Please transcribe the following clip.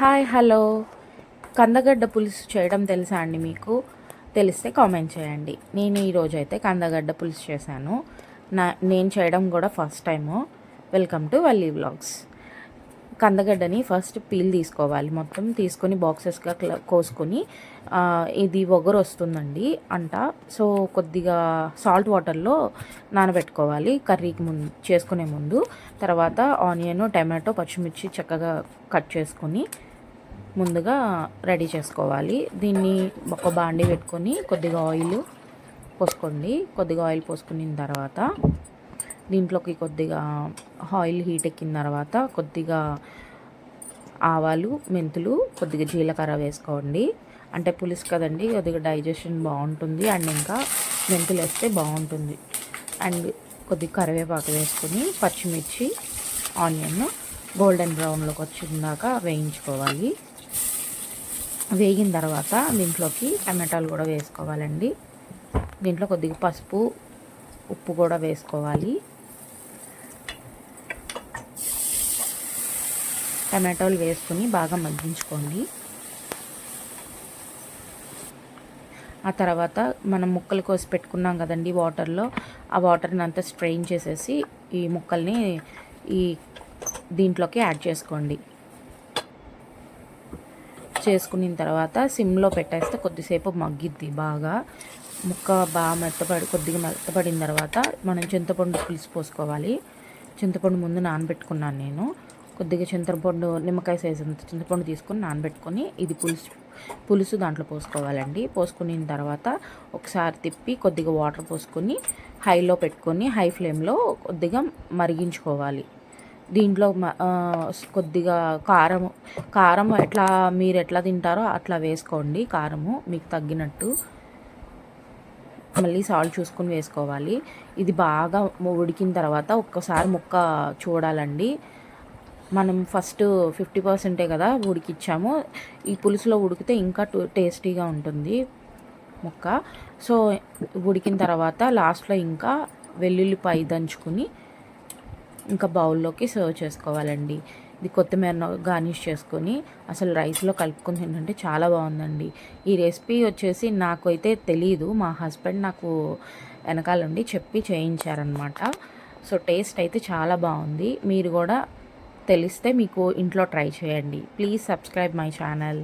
Hi hello. కందగడ్డ పులుసు చేయడం తెలుసా అండి మీకు? తెలిస్తే కామెంట్ చేయండి. నేను ఈరోజు అయితే కందగడ్డ పులుసు చేశాను. నా నేను చేయడం కూడా first time. Welcome to Valli vlogs. కందగడ్డని first peel తీసుకోవాలి. మొత్తం తీసుకొని బాక్సెస్గా క్ల- కోసుకొని ఇది ఒగరు వస్తుందండి అంట. సో కొద్దిగా సాల్ట్ వాటర్లో నానబెట్టుకోవాలి. కర్రీకి ముందు చేసుకునే ముందు. తర్వాత ఆనియన్ టమాటో పచ్చిమిర్చి చక్కగా కట్ చేసుకొని ముందుగా రెడీ చేసుకోవాలి. దీన్ని ఒక బాండి పెట్టుకొని కొద్దిగా ఆయిల్ పోసుకోండి. కొద్దిగా ఆయిల్ పోసుకున్న తర్వాత దీంట్లోకి కొద్దిగా ఆయిల్ హీట్ ఎక్కిన తర్వాత కొద్దిగా ఆవాలు మెంతులు కొద్దిగా జీలకర్ర వేసుకోండి. అంటే పులుసు కదండి కొద్దిగా డైజెషన్ బాగుంటుంది అండ్ ఇంకా మెంతులు వేస్తే బాగుంటుంది. అండ్ కొద్దిగా కరివేపాకు వేసుకొని పచ్చిమిర్చి ఆనియన్ గోల్డెన్ బ్రౌన్లోకి వచ్చిందాక వేయించుకోవాలి. వేగిన తర్వాత దీంట్లోకి టమాటాలు కూడా వేసుకోవాలండి. దీంట్లో కొద్దిగా పసుపు ఉప్పు కూడా వేసుకోవాలి. టమాటోలు వేసుకుని బాగా మగ్గించుకోండి. ఆ తర్వాత మనం ముక్కలు కోసి పెట్టుకున్నాం కదండి వాటర్లో ఆ వాటర్ని అంతా స్ట్రెయిన్ చేసేసి ఈ ముక్కల్ని ఈ దీంట్లోకి యాడ్ చేసుకోండి. చేసుకున్న తర్వాత సిమ్లో పెట్టేస్తే కొద్దిసేపు మగ్గిద్ది బాగా. ముక్క బాగా మెత్తపడి కొద్దిగా మెత్తపడిన తర్వాత మనం చింతపండు పులుసు పోసుకోవాలి. చింతపండు ముందు నానబెట్టుకున్నాను నేను. కొద్దిగా చింతపండు నిమ్మకాయ సైజు అంత చింతపండు తీసుకొని నానబెట్టుకొని ఇది పులుసు పులుసు దాంట్లో పోసుకోవాలండి. పోసుకున్న తర్వాత ఒకసారి తిప్పి కొద్దిగా వాటర్ పోసుకొని హైలో పెట్టుకొని హై ఫ్లేమ్లో కొద్దిగా మరిగించుకోవాలి. దీంట్లో మ- కొద్దిగా కారం కారం ఎట్లా మీరు ఎట్లా తింటారో అట్లా వేసుకోండి కారము మీకు తగ్గినట్టు. మళ్ళీ సాల్ట్ చూసుకుని వేసుకోవాలి. ఇది బాగా ఉడికిన తర్వాత ఒక్కసారి ముక్క చూడాలండి. మనం ఫస్ట్ ఫిఫ్టీ పర్సెంటే కదా ఉడికిచ్చాము. ఈ పులుసులో ఉడికితే ఇంకా టేస్టీగా ఉంటుంది ముక్క. సో ఉడికిన తర్వాత లాస్ట్లో ఇంకా వెల్లుల్లిపాయ దంచుకుని ఇంకా బౌల్లోకి సర్వ్ చేసుకోవాలండి. ఇది కొత్తిమీర గార్నిష్ చేసుకొని అసలు రైస్లో కలుపుకొని తింటుంటే చాలా బాగుందండి. ఈ రెసిపీ వచ్చేసి నాకైతే తెలియదు మా హస్బెండ్ నాకు వెనకాలండి చెప్పి చేయించారనమాట సో టేస్ట్ అయితే చాలా బాగుంది. మీరు కూడా తెలిస్తే మీకు ఇంట్లో ట్రై చేయండి. Please subscribe my channel.